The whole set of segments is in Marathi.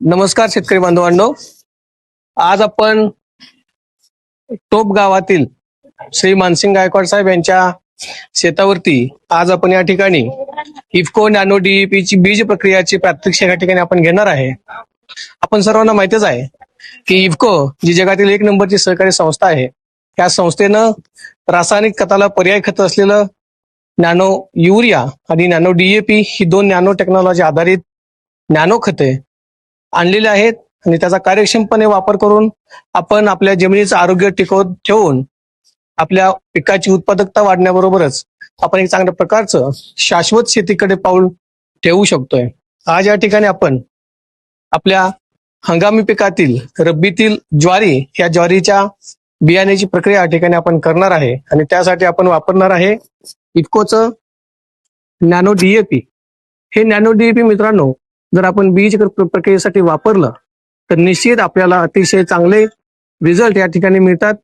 नमस्कार शेतकरी बांधवांनो. आज आपण टोप गावातील श्री मानसिंग गायकवाड साहेब यांच्या शेतावरती आज आपण या ठिकाणी इफको नॅनो डीईपी ची बीज प्रक्रियाची प्रात्यक्षिक या ठिकाणी आपण घेणार आहे. आपण सर्वांना माहितीच आहे की इफको जी जगातील एक नंबरची सहकारी संस्था आहे. या संस्थेनं रासायनिक खताला पर्याय खत असलेलं नॅनो युरिया आणि नॅनो डीएपी ही दोन नॅनो टेक्नॉलॉजी आधारित नॅनो खते आणलेले आहेत आणि त्याचा कार्यक्षमपणे वापर करून आपण आपल्या जमिनीचं आरोग्य टिकवत ठेवून आपल्या पिकाची उत्पादकता वाढण्याबरोबरच आपण एक चांगल्या प्रकारचं शाश्वत शेतीकडे पाऊल ठेवू शकतोय. आज या ठिकाणी आपण आपल्या हंगामी पिकातील रब्बीतील ज्वारी या ज्वारीच्या बियाण्याची प्रक्रिया या ठिकाणी आपण करणार आहे आणि त्यासाठी आपण वापरणार आहे इतकोच नॅनो डीएपी हे नॅनो डीएपी मित्रांनो जर आपण बीज प्रक्रियेसाठी वापरलं तर निश्चित आपल्याला अतिशय चांगले रिझल्ट या ठिकाणी मिळतात.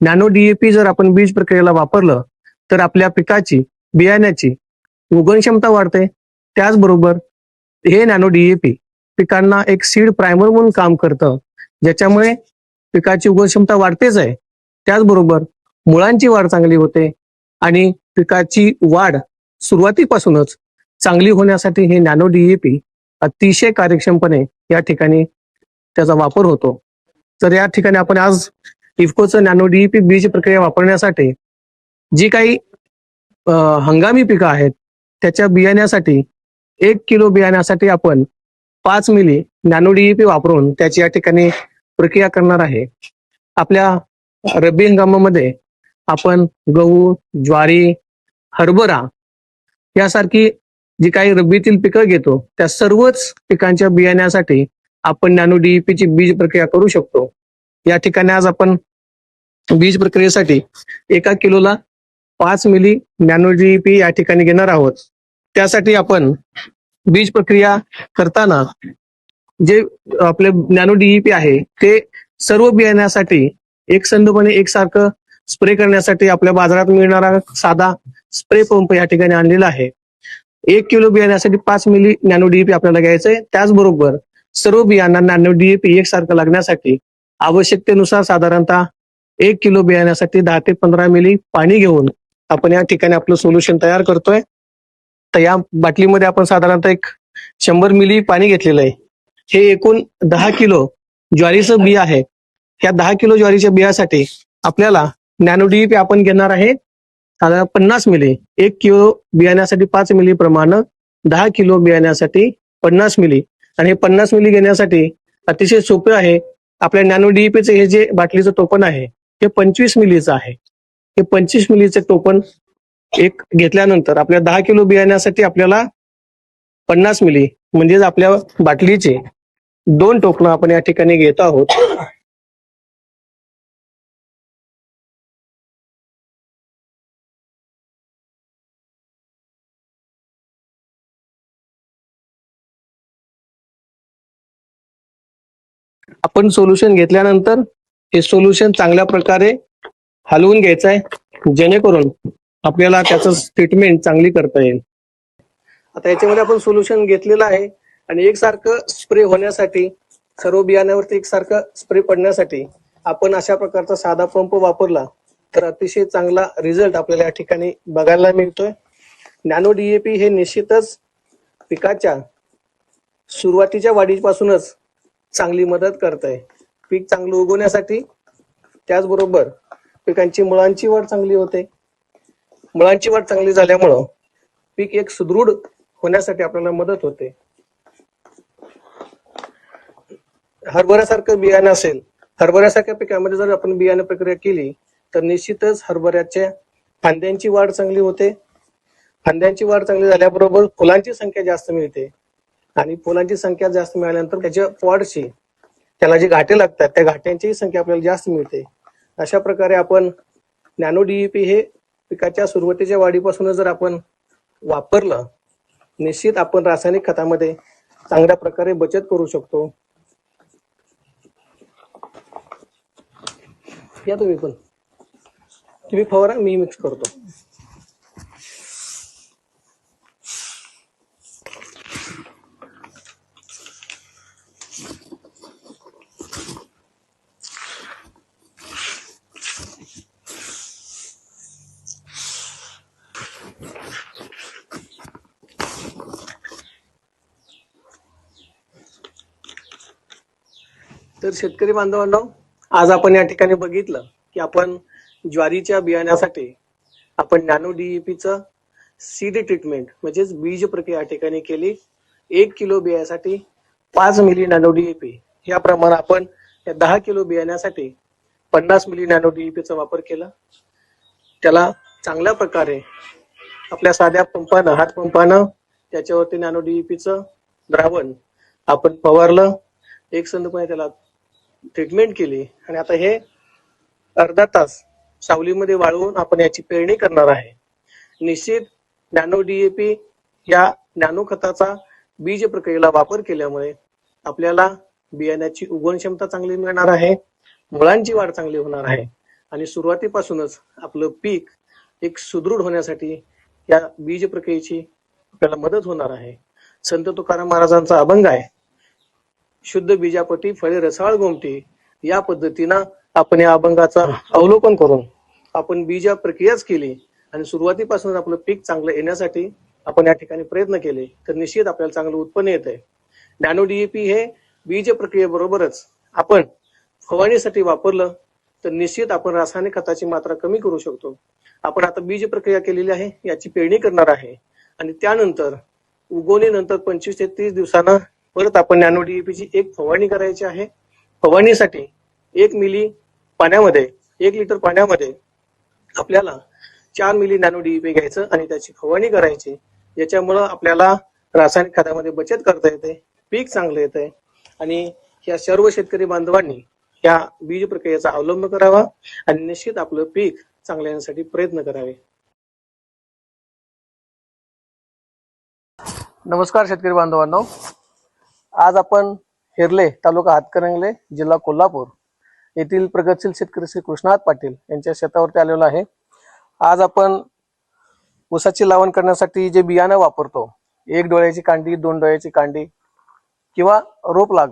नॅनो डीएपी जर आपण बीज प्रक्रियेला वापरलं तर आपल्या पिकाची बियाण्याची उगण क्षमता वाढते. त्याचबरोबर हे नॅनो डीएपी पिकांना एक सीड प्रायमर म्हणून काम करतं ज्याच्यामुळे पिकाची उगण क्षमता वाढतेच आहे. त्याचबरोबर मुळांची वाढ चांगली होते आणि पिकाची वाढ सुरुवातीपासूनच चांगली होण्यासाठी हे नॅनो डीएपी अतिशय कार्यक्षमपणे या ठिकाणी त्याचा वापर होतो. तर या ठिकाणी आपण आज इफकोचं नॅनो डीईपी बीज प्रक्रिया वापरण्यासाठी जी काही हंगामी पिकं आहेत त्याच्या बियाण्यासाठी एक किलो बियाण्यासाठी आपण पाच मिली नॅनो डीईपी वापरून त्याची या ठिकाणी प्रक्रिया करणार आहे. आपल्या रब्बी हंगामामध्ये आपण गहू ज्वारी हरभरा यासारखी जी काही रब्बीतील पिकं घेतो त्या सर्वच पिकांच्या बियाण्यासाठी आपण नॅनो डीईपी ची बीज प्रक्रिया करू शकतो. या ठिकाणी आज आपण बीज प्रक्रियेसाठी एका किलोला पाच मिली नॅनो डीईपी या ठिकाणी घेणार आहोत. त्यासाठी आपण बीज प्रक्रिया करताना जे आपले नॅनो डीईपी आहे ते सर्व बियाण्यासाठी एकसंधपणे एकसारखं स्प्रे करण्यासाठी आपल्या बाजारात मिळणारा साधा स्प्रे पंप या ठिकाणी आणलेला आहे. एक किलो बियाण्यासाठी पाच मिली नॅनो डीएपी आपल्याला घ्यायचंय. त्याचबरोबर सर्व बियांना नॅनो डीएपी एकसारखं लागण्यासाठी आवश्यकतेनुसार साधारणतः एक किलो बियाण्यासाठी दहा ते पंधरा मिली पाणी घेऊन आपण या ठिकाणी आपलं सोल्युशन तयार करतोय. तर या बाटलीमध्ये आपण साधारणतः एक शंभर मिली पाणी घेतलेलं आहे. हे एकूण दहा किलो ज्वारीचं बिया आहे. या दहा किलो ज्वारीच्या बियासाठी आपल्याला नॅनो डीएपी आपण घेणार आहे. साधारण पन्नास मिली. एक किलो बियाण्यासाठी पाच मिली प्रमाण दहा किलो बियाण्यासाठी पन्नास मिली. आणि हे पन्नास मिली घेण्यासाठी अतिशय सोपे आहे. आपल्या नॅनो डीईपीचं हे जे बाटलीचं टोपण आहे हे पंचवीस मिलीचं आहे. हे पंचवीस मिलीचं टोपण एक घेतल्यानंतर आपल्या दहा किलो बियाण्यासाठी आपल्याला पन्नास मिली म्हणजेच आपल्या बाटलीचे दोन टोपणं आपण या ठिकाणी घेत आहोत. आपण सोल्युशन घेतल्यानंतर हे सोल्युशन चांगल्या प्रकारे हलवून घ्यायचं आहे. जेणेकरून आपल्याला त्याचं ट्रीटमेंट चांगली करता येईल. आता याच्यामध्ये आपण सोल्युशन घेतलेलं आहे. आणि एकसारखं स्प्रे होण्यासाठी सर्व बियाण्यावरती एकसारखं स्प्रे पडण्यासाठी आपण अशा प्रकारचा साधा पंप वापरला तर अतिशय चांगला रिझल्ट आपल्याला या ठिकाणी बघायला मिळतोय. नॅनो डीएपी हे निश्चितच पिकाच्या सुरुवातीच्या वाढीपासूनच चांगली मदत करते पीक चांगलं उगवण्यासाठी त्याचबरोबर पिकांची मुळांची वाढ चांगली होते. मुळांची वाढ चांगली झाल्यामुळं पीक एक सुदृढ होण्यासाठी आपल्याला मदत होते. हरभऱ्यासारखं बियाणं असेल हरभऱ्यासारख्या पिकामध्ये जर आपण बियाणं प्रक्रिया केली तर निश्चितच हरभऱ्याच्या फांद्यांची वाढ चांगली होते. फांद्यांची वाढ चांगली झाल्याबरोबर फुलांची संख्या जास्त मिळते. आणि फुलांची संख्या जास्त मिळाल्यानंतर त्याच्या पॉडची त्याला जे घाटे लागतात त्या घाट्यांचीही संख्या आपल्याला जास्त मिळते. अशा प्रकारे आपण नॅनो डीईपी हे पिकाच्या सुरुवातीच्या वाढीपासूनच जर आपण वापरलं निश्चित आपण रासायनिक खतामध्ये चांगल्या प्रकारे बचत करू शकतो. या तुम्ही पण. तुम्ही फवारा मी मिक्स करतो. तर शेतकरी बांधवांना आज आपण या ठिकाणी बघितलं की आपण ज्वारीच्या बियाण्यासाठी आपण नॅनो डीईपीचं सीड ट्रीटमेंट म्हणजेच बीज प्रक्रिया या ठिकाणी केली. एक किलो बियासाठी पाच मिली नॅनो डीएपी या प्रमाण आपण या दहा किलो बियाण्यासाठी पन्नास मिली नॅनो डीईपीचा वापर केला. त्याला चांगल्या प्रकारे आपल्या साध्या पंपानं हात पंपानं त्याच्यावरती नॅनो डीईपीचं द्रावण आपण फवारलं. एक संदपणे त्याला ट्रीटमेंट केली. आणि आता हे अर्धा तास सावलीमध्ये वाळवून आपण याची पेरणी करणार आहे. निश्चित नॅनो डीएपी या नॅनो खताचा बीज प्रक्रियेला वापर केल्यामुळे आपल्याला बियाण्याची उगवण क्षमता चांगली मिळणार आहे मुळांची वाढ चांगली होणार आहे आणि सुरुवातीपासूनच आपलं पीक एक सुदृढ होण्यासाठी या बीज प्रक्रियेची आपल्याला मदत होणार आहे. संत तुकाराम महाराजांचा अभंग आहे शुद्ध बीजापटी फळे रसाळ गोमटी या पद्धतीनं आपण या अभंगाचा अवलोकन करून आपण बीजा प्रक्रियाच केली आणि सुरुवातीपासून आपलं पीक चांगलं येण्यासाठी आपण या ठिकाणी प्रयत्न केले तर निश्चित आपल्याला चांगलं उत्पन्न येत आहे नॅनो डीएपी हे बीज प्रक्रियेबरोबरच आपण फवारणीसाठी वापरलं तर निश्चित आपण रासायनिक खताची मात्रा कमी करू शकतो. आपण आता बीज प्रक्रिया केलेली आहे याची पेरणी करणार आहे. आणि त्यानंतर उगवणीनंतर पंचवीस ते तीस दिवसांना परत आपण नॅनो डीएपीची एक फवारणी करायची आहे. फवारणीसाठी एक मिली पाण्यामध्ये एक लिटर पाण्यामध्ये आपल्याला चार मिली नॅनो डीईपी घ्यायचं आणि त्याची फवारणी करायची. याच्यामुळं आपल्याला रासायनिक खतामध्ये बचत करता येते. पीक चांगलं येतंय. आणि या सर्व शेतकरी बांधवांनी या बीज प्रक्रियेचा अवलंब करावा आणि निश्चित आपलं पीक चांगल्या येण्यासाठी प्रयत्न करावे. नमस्कार शेतकरी बांधवांनो. आज आपण हिरले तालुका हातकरंगले जिल्हा कोल्हापूर येथील प्रगतशील शेतकरी श्री कृष्णात पाटील यांच्या शेतावरती आलेलो आहे. आज आपण ऊसाची लावण करण्यासाठी जे बियाणं वापरतो एक डोळ्याची कांडी दोन डोळ्याची कांडी किंवा रोप लाग.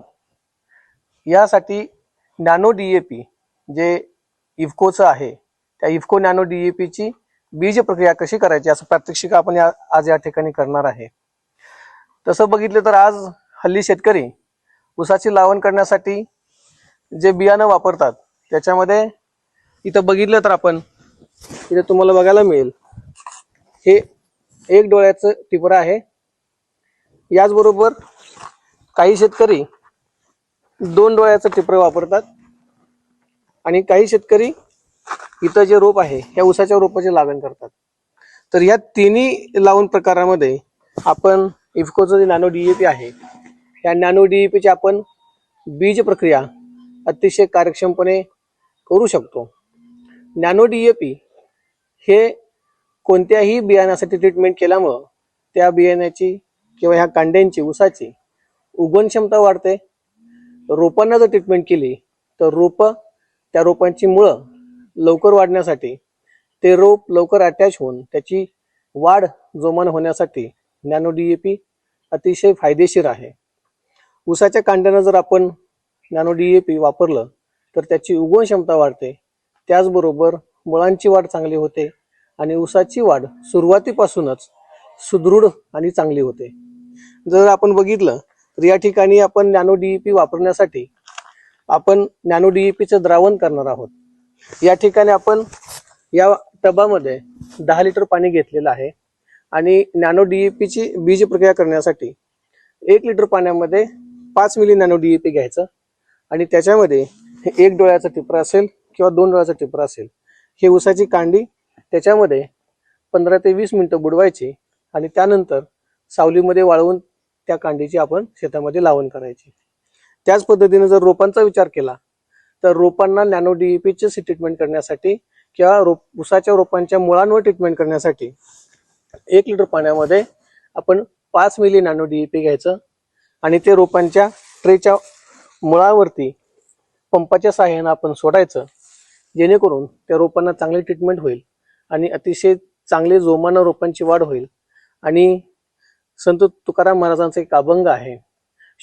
यासाठी नॅनो डी ए पी जे इफ्कोचं आहे त्या इफ्को नॅनो डी ए पीची बीज प्रक्रिया कशी करायची असं प्रात्यक्षिक आपण या आज या ठिकाणी करणार आहे. तसं बघितलं तर आज हल्ली शेतकरी ऊसाची लावण करण्यासाठी जे बियाणं वापरतात त्याच्यामध्ये इथं बघितलं तर आपण इथे तुम्हाला बघायला मिळेल. हे एक डोळ्याचं टिपरं आहे. याचबरोबर काही शेतकरी दोन डोळ्याचं टिपरं वापरतात आणि काही शेतकरी इथं जे रोप आहे या उसाच्या रोपाची लागण करतात. तर या तिन्ही लावून प्रकारामध्ये आपण इफकोचं जे नॅनो डीएपी आहे या नॅनो डीएपीची आपण बीज प्रक्रिया अतिशय कार्यक्षमपणे करू शकतो. नॅनो डीएपी हे कोणत्याही बियाण्यासाठी ट्रीटमेंट केल्यामुळं त्या बियाण्याची किंवा ह्या कांड्यांची ऊसाची उगवण क्षमता वाढते. रोपांना जर ट्रीटमेंट केली तर रोपं त्या रोपांची मुळं लवकर वाढण्यासाठी ते रोप लवकर अटॅच होऊन त्याची वाढ जोमान होण्यासाठी नॅनो डीएपी अतिशय फायदेशीर आहे. ऊसाच्या कांड्यानं जर आपण नॅनो डीएपी वापरलं तर त्याची उगवण क्षमता वाढते. त्याचबरोबर मुळांची वाढ चांगली होते आणि ऊसाची वाढ सुरुवातीपासूनच सुदृढ आणि चांगली होते. जर आपण बघितलं तर या ठिकाणी आपण नॅनो डीईपी वापरण्यासाठी आपण नॅनो डीईपीचं द्रावण करणार आहोत. या ठिकाणी आपण या टबामध्ये दहा लिटर पाणी घेतलेलं आहे आणि नॅनो डीईपीची बीज प्रक्रिया करण्यासाठी एक लिटर पाण्यामध्ये पाच मिली नॅनो डीईपी घ्यायचं आणि त्याच्यामध्ये एक डोळ्याचा टिपरा असेल किंवा दोन डोळ्याचा टिपरा असेल हे ऊसाची कांडी त्याच्यामध्ये पंधरा ते वीस मिनटं बुडवायची आणि त्यानंतर सावलीमध्ये वाळवून त्या कांडीची आपण शेतामध्ये लावण करायची. त्याच पद्धतीने जर रोपांचा विचार केला तर रोपांना नॅनो डीईपीचे ट्रीटमेंट करण्यासाठी किंवा रोप उसाच्या रोपांच्या मुळांवर ट्रीटमेंट करण्यासाठी एक लिटर पाण्यामध्ये आपण पाच मिली नॅनो डीईपी घ्यायचं आणि ते रोपांच्या ट्रेच्या मुळावरती पंपाच्या सहाय्यानं आपण सोडायचं जेणेकरून त्या रोपांना चांगली ट्रीटमेंट होईल आणि अतिशय चांगले जोमानं रोपांची वाढ होईल आणि संत तुकाराम महाराजांचा एक अभंग आहे.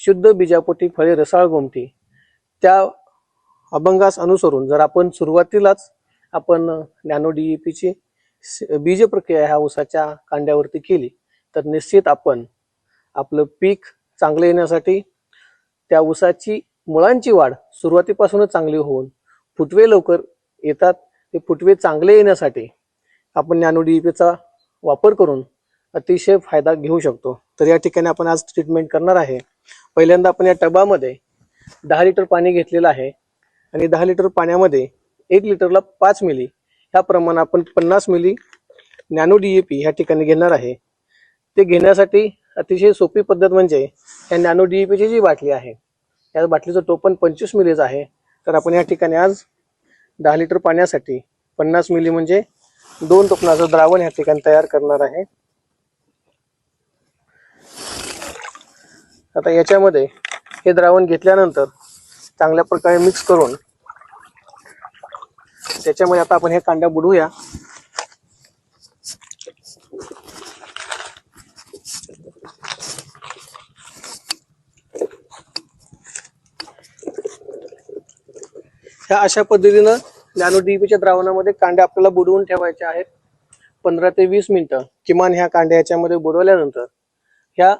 शुद्ध बीजापोटी फळे रसाळ गोमटी त्या अभंगास अनुसरून जर आपण सुरुवातीलाच आपण नॅनो डीईपीची बीज प्रक्रिया ह्या ऊसाच्या कांड्यावरती केली तर निश्चित आपण आपलं पीक चांगलं येण्यासाठी त्या ऊसाची मुळांची वाढ सुरुवातीपासूनच चांगली होऊन फुटवे लवकर येतात. ते फुटवे चांगले येण्यासाठी आपण नॅनो डीईपीचा वापर करून अतिशय फायदा घेऊ शकतो. तर या ठिकाणी आपण आज ट्रीटमेंट करणार आहे. पहिल्यांदा आपण या टबामध्ये दहा लिटर पाणी घेतलेलं आहे. आणि दहा लिटर पाण्यामध्ये एक लिटरला पाच मिली ह्या प्रमाण आपण पन्नास मिली नॅनो डी ए पी ह्या ठिकाणी घेणार आहे. ते घेण्यासाठी अतिशय सोपी पद्धत म्हणजे या नॅनो डी ए पीची जी बाटली आहे या बाटलीचं टोपण पंचवीस मिलीच आहे. तर आपण या ठिकाणी आज दहा लिटर पाण्यासाठी पन्नास मिली म्हणजे दोन टोपणाचं द्रावण या ठिकाणी तयार करणार आहे. आता याच्यामध्ये हे द्रावण घेतल्यानंतर चांगल्या प्रकारे मिक्स करून त्याच्यामध्ये आता आपण हे कांड्या बुडवूया. ह्या अशा पद्धतीनं नॅनो डीपीच्या द्रावणामध्ये कांड्या आपल्याला बुडवून ठेवायचे आहेत. पंधरा ते वीस मिनिटं किमान ह्या कांड्या याच्यामध्ये बुडवल्यानंतर ह्या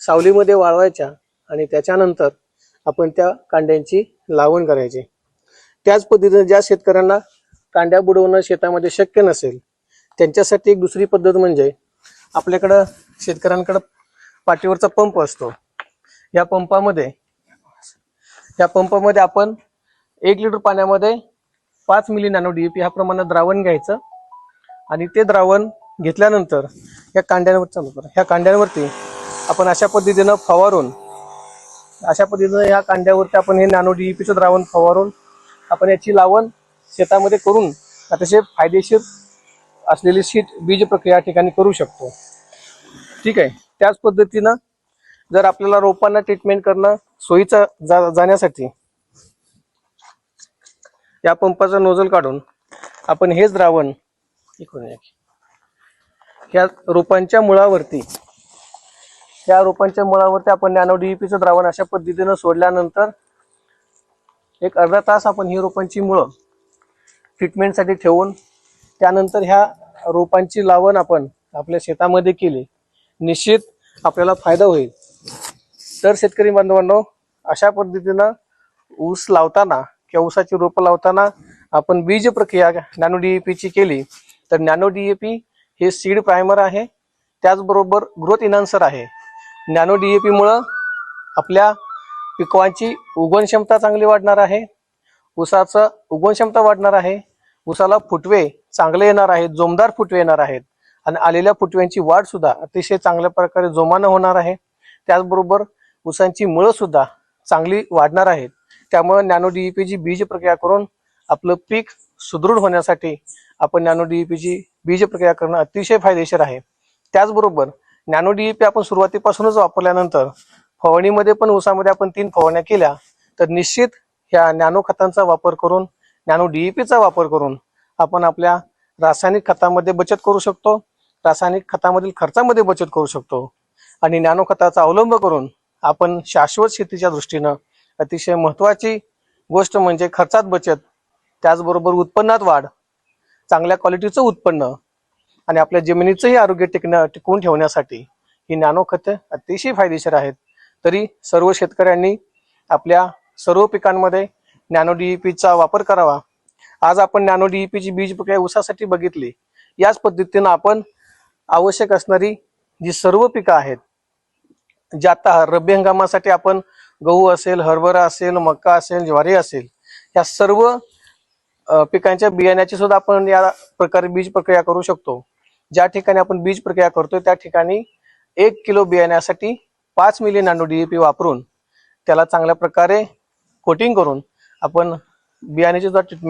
सावलीमध्ये वाळवायच्या आणि त्याच्यानंतर आपण त्या कांड्यांची लावण करायची. त्याच पद्धतीने ज्या शेतकऱ्यांना कांड्या बुडवणं शेतामध्ये शक्य नसेल त्यांच्यासाठी एक दुसरी पद्धत म्हणजे आपल्याकडं शेतकऱ्यांकडं पाठीवरचा पंप असतो. या पंपामध्ये या पंपामध्ये आपण एक लिटर पाण्यामध्ये पाच मिली नॅनो डीएपी ह्या प्रमाणात द्रावण घ्यायचं आणि ते द्रावण घेतल्यानंतर या कांड्यांवर ह्या कांड्यांवरती आपण अशा पद्धतीनं फवारून अशा पद्धतीनं ह्या कांद्यावरती आपण हे नॅनो डीईपीचं द्रावण फवारून आपण याची लावण शेतामध्ये करून अतिशय फायदेशीर असलेली शीट बीज प्रक्रिया या ठिकाणी करू शकतो ठीक आहे त्याच पद्धतीनं जर आपल्याला रोपांना ट्रीटमेंट करणं सोयीचं जा जाण्यासाठी या पंपाचा नोजल काढून आपण हेच द्रावण या. ह्या रोपांच्या मुळावरती या रोपांच्या मुळावरती आपण नॅनो डीईपीचं द्रावण अशा पद्धतीनं सोडल्यानंतर एक अर्धा तास आपण ही रोपांची मुळं ट्रीटमेंटसाठी ठेवून त्यानंतर ह्या रोपांची लावण आपण आपल्या शेतामध्ये केली निश्चित आपल्याला फायदा होईल. तर शेतकरी बांधवांनो अशा पद्धतीनं ऊस लावताना किंवा ऊसाची रोपं लावताना आपण बीज प्रक्रिया नॅनो डीएपीची केली तर नॅनो डीएपी हे सीड प्रायमर आहे त्याचबरोबर ग्रोथ इन्हान्सर आहे. नॅनो डीएपी मुळे आपल्या पिकांची उगवण क्षमता चांगली वाढणार आहे. उसाचं उगवण क्षमता वाढणार आहे. उसाला फुटवे चांगले येणार आहेत जोमदार फुटवे येणार आहेत आणि आलेल्या फुटव्यांची वाढ सुद्धा अतिशय चांगल्या प्रकारे जोमानं होणार आहे. त्याचबरोबर ऊसांची मुळं सुद्धा चांगली वाढणार आहेत. त्यामुळे नॅनो डीईपीची बीज प्रक्रिया करून आपलं पीक सुदृढ होण्यासाठी आपण नॅनो डीईपीची बीज प्रक्रिया करणं अतिशय फायदेशीर आहे. त्याचबरोबर नॅनो डीईपी आपण सुरुवातीपासूनच वापरल्यानंतर फवारणीमध्ये पण ऊसामध्ये आपण तीन फवारण्या केल्या. तर निश्चित ह्या नॅनो खतांचा वापर करून नॅनो डीईपीचा वापर करून आपण आपल्या रासायनिक खतामध्ये बचत करू शकतो. रासायनिक खतामधील खर्चामध्ये बचत करू शकतो. आणि नॅनो खताचा अवलंब करून आपण शाश्वत शेतीच्या दृष्टीनं अतिशय महत्वाची गोष्ट म्हणजे खर्चात बचत त्याचबरोबर उत्पन्नात वाढ चांगल्या क्वालिटीचं उत्पन्न आणि आपल्या जमिनीचंही आरोग्य टिकणं टिकवून ठेवण्यासाठी ही नॅनो खतं अतिशय फायदेशीर आहेत. तरी सर्व शेतकऱ्यांनी आपल्या सर्व पिकांमध्ये नॅनो डीईपीचा वापर करावा. आज आपण नॅनो डीईपीची बीज प्रक्रिया ऊसासाठी बघितली याच पद्धतीनं आपण आवश्यक असणारी जी सर्व पिकं आहेत जे आता रब्बी हंगामासाठी आपण गहू असेल हरभरा असेल मका असेल ज्वारी असेल या सर्व पिकांच्या बियाण्याची सुद्धा आपण या प्रकारे बीज प्रक्रिया करू शकतो. ज्या ठिकाणी आपण बीज प्रक्रिया करतोय त्या ठिकाणी एक किलो बियाण्यासाठी पाच मिली नानो डीएपी वापरून त्याला चांगल्या प्रकारे कोटिंग करून आपण बियाण्याची सुद्धा ट्रीटमेंट